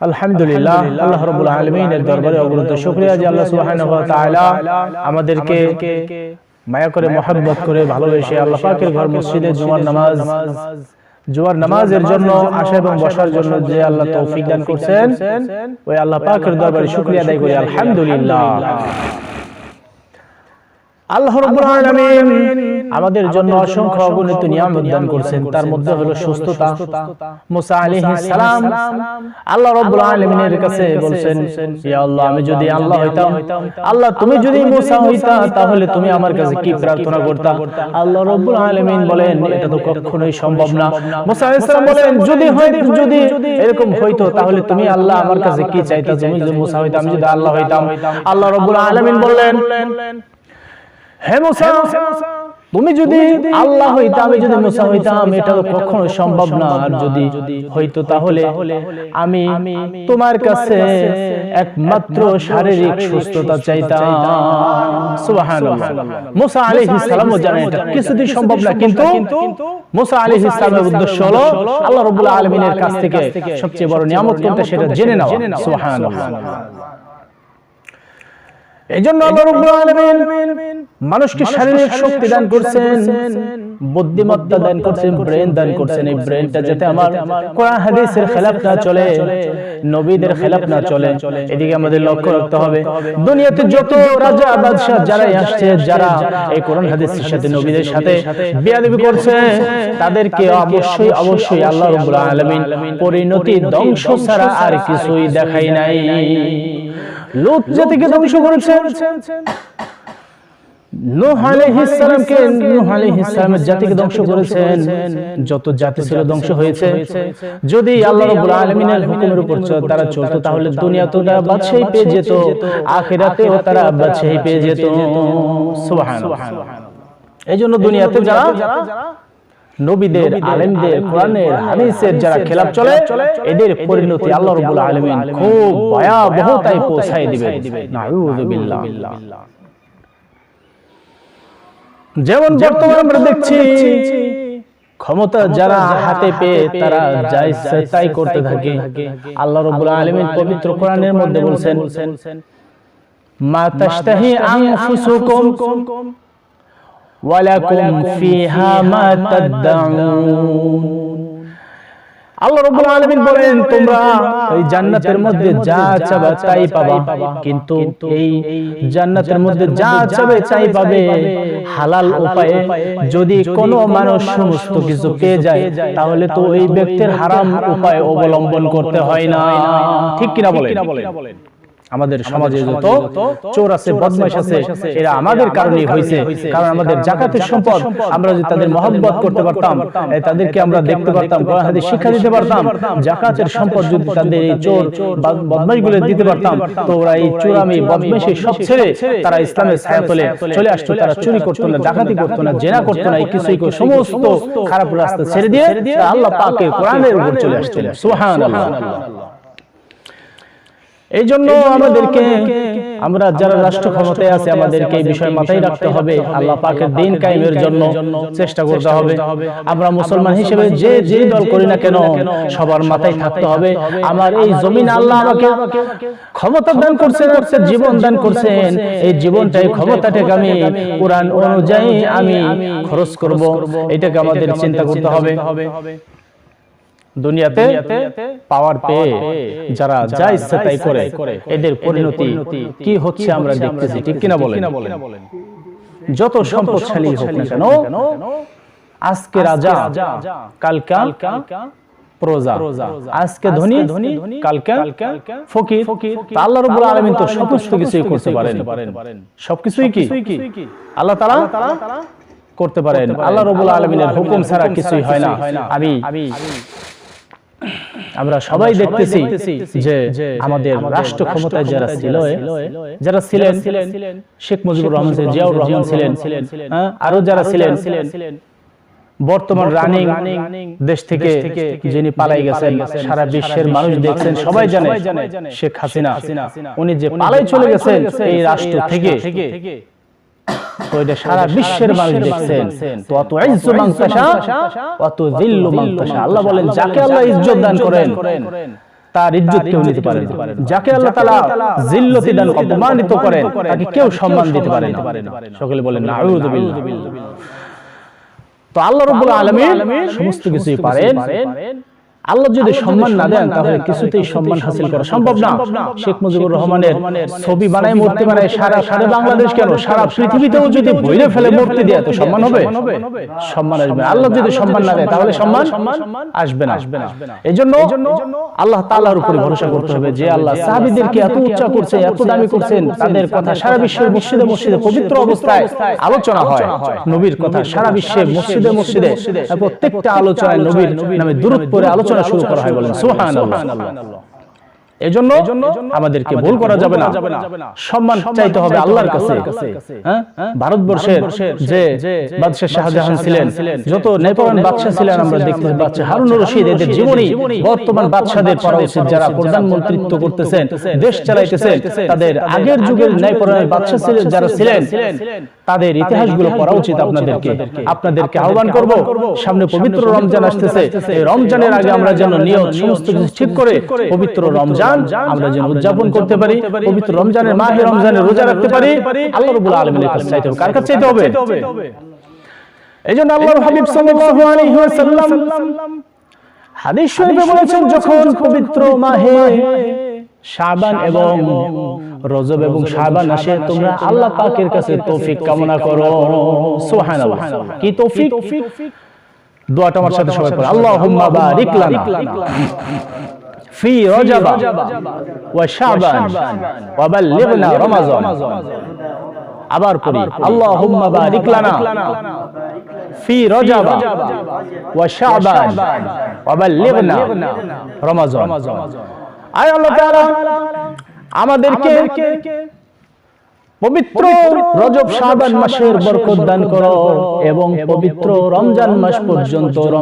আলহামদুলিল্লাহ আল্লাহ রাব্বুল আলামিনের দরবারে অগণিত শুকরিয়া যে আল্লাহ সুবহানাহু আমাদেরকে মায়া করে করে ভালোবেসে আল্লাহ পাকের ঘর মসজিদে জুমার নামাজ জুমার নামাজের জন্য আসা এবং বসার জন্য যে আল্লাহ তৌফিক দান করছেন ওই আল্লাহ পাকের দরবারে শুক্রিয়া আদায় করি। আলহামদুলিল্লাহ। আল্লাহ রাব্বুল আলামিন আমাদের জন্য অসংখ্য অগণিত নিয়ামত দান করেছেন। তার মধ্যে হলো সুস্থতা। মুসা আলাইহিস সালাম। আল্লাহ রাব্বুল আলামিনের কাছে ইয়া আল্লাহ আমি যদি আল্লাহ হইতাম আল্লাহ তুমি যদি মুসা হইতা তাহলে তুমি আমার কাছে কি প্রার্থনা করতা? আল্লাহ রাব্বুল আলামিন বলেন এটা তো কখনোই সম্ভব না। মুসা আলাইহিস সালাম বলেন যদি হয় যদি এরকম হইতো তাহলে তুমি আল্লাহ আমার কাছে কি চাইতা? তুমি যদি মুসা হইতা আমি যদি আল্লাহ হইতাম আল্লাহ রাব্বুল আলামিন বললেন হে মুসা তুমি যদি আল্লাহ হইতা আমি যদি মুসা হইতাম এটা কখনো সম্ভব না। আর যদি হইতো তাহলে আমি তোমার কাছে একমাত্র শারীরিক সুস্থতা চাইতাম। সুবহানাল্লাহ। মুসা আলাইহিস সালামও জানেন এটা কিছুতেই সম্ভব না কিন্তু মুসা আলাইহিস সালামের উদ্দেশ্য হলো আল্লাহ রাব্বুল আলামিনের কাছ থেকে সবচেয়ে বড় নিয়ামত কোনটা সেটা জেনে নেওয়া সুবহানাল্লাহ। মানুষকে শারীরিক শক্তি দান করছেন বুদ্ধিমত্তা দান করছেন ব্রেন দান করছেন এই ব্রেনটা যাতে আমার কোরআন হাদিসের খেলাফ না চলে নবীদের খেলাফ না চলে এদিকে আমাদের লক্ষ্য রাখতে হবে দুনিয়াতে যত রাজা বাদশা যারা আসছে যারা এই কোরআন হাদিসের সাথে নবীদের সাথে বিয়াদবি করছে তাদেরকে অবশ্যই অবশ্যই আল্লাহ রাব্বুল আলামিন পরিণতি ধ্বংস ছাড়া আর কিছুই দেখাই নাই। লুত জাতিকে ধ্বংস করেছে নূহ আলাইহিস সালামকে নূহ আলাইহিস সালামের জাতিকে ধ্বংস করেছেন। যত জাতি ছিল ধ্বংস হয়েছে। যদি আল্লাহ রাব্বুল আলামিনের হুকুমের উপর তারা চলতো তাহলে দুনিয়াতেও তারা বাদশাহী পেয়ে যেত। আখিরাতেও তারা বাদশাহী পেয়ে যেত। সুবহানাল্লাহ। এইজন্য দুনিয়াতে যারা নবীদের আলেমদের কোরআনের হাদিসের যারা খেলাফ চলে এদের পরিণতি আল্লাহ রাব্বুল আলামিন খুব ভয়াবহতায় পৌঁছায় দিবেন। নাউযু বিল্লাহ যেমন বর্তমানে আমরা দেখছি ক্ষমতা যারা হাতে পেয়ে তারা যা ইচ্ছা তাই করতে থাকে। আল্লাহ রাব্বুল আলামিন পবিত্র কোরআনের মধ্যে বলছেন মা তাশতাহি আনফুসুকুম। ওয়ালাকুম ফিহা মা তাদউন আল্লাহ রাব্বুল আলামিন বলেন তোমরা এই জান্নাতের মধ্যে যা চাবে তাই পাবা। কিন্তু এই জান্নাতের মধ্যে যা চাবে তাই পাবে হালাল উপায়ে। যদি কোনো মানুষ সমস্ত কিছু পেয়ে যায় তাহলে তো ওই ব্যক্তির হারাম উপায় অবলম্বন করতে হয় না। ঠিক কিনা বলেন? আমাদের সমাজে যত চোর আছে বদমাশ আছে এরা আমাদের কারণেই হয়েছে কারণ আমাদের জাকাতের সম্পদ আমরা যদি তাদের মহব্বত করতে পারতাম তাদেরকে আমরা দেখতে পারতাম শিক্ষা দিতে পারতাম জাকাতের সম্পদ যদি তাদের এই চোর বদমাশগুলো দিতে পারতাম তো ওরা এই চোরামি বদমাশি সব ছেড়ে তারা ইসলামের ছায়া তলে চলে আসতো তারা চুরি করতো না ডাকাতি করতো না জেনা করতো না এই কিছুই সমস্ত খারাপ রাস্তা ছেড়ে দিয়ে আল্লাহ পাকের কোরআনের উপর চলে আসতো সুবহানাল্লাহ এই জন্য আমাদেরকে আমরা যারা রাষ্ট্র ক্ষমতায় আছে আমাদেরকে এই বিষয় মাথায় রাখতে হবে। আল্লাহ পাকের দিন কায়েমের জন্য চেষ্টা করতে হবে। আমরা মুসলমান হিসেবে যে যে দল করি না কেন সবার মাথায় থাকতে হবে। আমার এই জমিন আল্লাহ আমাকে ক্ষমতা দান করছেন জীবন দান করছেন এই জীবনটাই ক্ষমতাটাকে আমি কোরআন অনুযায়ী আমি খরচ করব। এটাকে আমাদের চিন্তা করতে হবে। দুনিয়াতে পাওয়ার পেয়ে যারা যা ইচ্ছা তাই করে এদের পরিণতি কি হচ্ছে আমরা দেখতেছি ঠিক কিনা বলেন? যত সম্পদশালী হোক না কেন আজকে রাজা কালকা প্রজা আজকে ধনী কালকে ফকির আল্লাহ রাব্বুল আলামিন তো সমস্ত কিছুই করতে পারেন। সবকিছুই কি? আল্লাহ তাআলা করতে পারেন। আল্লাহ রাব্বুল আলামিনের হুকুম ছাড়া কিছুই হয় না। আমি আমরা সবাই দেখতেছি যে আমাদের রাষ্ট্র ক্ষমতায় যারা ছিল যারা ছিলেন শেখ মুজিবুর রহমান জিয়াউর রহমান ছিলেন আরও যারা ছিলেন বর্তমান রানিং দেশ থেকে যিনি পালাই গেছেন সারা বিশ্বের মানুষ দেখছেন সবাই জানে শেখ হাসিনা। উনি যে পালাই চলে গেছেন এই রাষ্ট্র থেকে। তো এটা সারা বিশ্বের মানুষ দেখছেন। তো অত ইজ্জু মাংতাশা অত জিল্লু মাংতাশা আল্লাহ বলেন যাকে আল্লাহ ইজ্জত দান করেন তার ইজ্জত কেউ নিতে পারে না। যাকে আল্লাহ তাআলা জিল্লতি দান অপমানিত করেন তাকে কেউ সম্মান দিতে পারে না। সকলে বলেন নাউযু বিল্লাহ। তো আল্লাহ রাব্বুল আলামিন সমস্ত কিছুই পারেন। আল্লাহ যদি সম্মান না দেন তাহলে কিছুতেই সম্মান হাসিল করা সম্ভব না। শেখ মুজিবুর রহমানের ছবি বানায় মূর্তি বানায় সারা সারা বাংলাদেশ কেন? সারা পৃথিবীতেও যদি বইলে ফেলে মূর্তি দেয় তো সম্মান হবে? সম্মান আসবে আল্লাহ যদি সম্মান না দেয় তাহলে সম্মান আসবে না। এই জন্য আল্লাহ তাআলার উপরে ভরসা করতে হবে যে আল্লাহ সাহাবীদেরকে এত উচ্চা করছে এত দামি করছেন তাদের কথা সারা বিশ্বের মসজিদে মসজিদে পবিত্র অবস্থায় আলোচনা হয়। নবীর কথা সারা বিশ্বের মসজিদে মসজিদে প্রত্যেকটা আলোচনায় নবীর নামে দূরত পরে আলোচনা শুরু করা হয় বলেন সুবহানাল্লাহ এজন্য আমাদেরকে ভুল করা যাবে না। সম্মান চাইতে হবে আল্লাহর কাছে। হ্যাঁ? ভারতবর্ষের যে বাদশাহ শাহজাহান ছিলেন যত নেপাল বাদশাহ ছিলেন আমরা দেখতে পাচ্ছি। হারুন রশিদ এদের জীবনী বর্তমান বাদশাদের পড়া উচিত যারা প্রধানমন্ত্রিত্ব করতেছেন দেশ চালাইতেছেন তাদের আগের যুগের ন্যায়পরায়ণ বাদশাহ ছিলেন যারা ছিলেন তাদের ইতিহাসগুলো পড়া উচিত আপনাদেরকে। আপনাদেরকে। আহ্বান করব সামনে পবিত্র রমজান আসতেছে এই রমজানের আগে আমরা যেন নিয়ত সমস্ত কিছু ঠিক করে পবিত্র রমজান আমরা যেন উদযাপন করতে পারি পবিত্র রমজানের মাহে রমজানে রোজা রাখতে পারি আল্লাহ আলামিনের কাছে চাইতে হবে। কার কাছে চাইতে হবে? এই জন্য আল্লাহর হাবিব সাল্লাল্লাহু আলাইহি ওয়াসাল্লাম হাদিস শরীফে বলেছেন যখন পবিত্র মাহে শাবান এবং রজব এবং শাবান আসে তোমরা আল্লাহ পাকের কাছে তৌফিক কামনা করো। সুবহানাল্লাহ। কি তৌফিক? দোয়াটা আমার সাথে সবাই পড়ে। আল্লাহুম্মা বারিক লানা। ওয়া শাবান ওয়া বাল্লিগনা রমাজান। আবার পড়ি আল্লাহুম্মা বারিক লানা। ফি রজব ওয়া শাবান। ওয়া বাল্লিগনা রমাজান। আয় আল্লাহ তাআলা আমাদেরকে পবিত্র রজব শাবান মাসের বরকত দান করো এবং পবিত্র রমজান মাস পর্যন্ত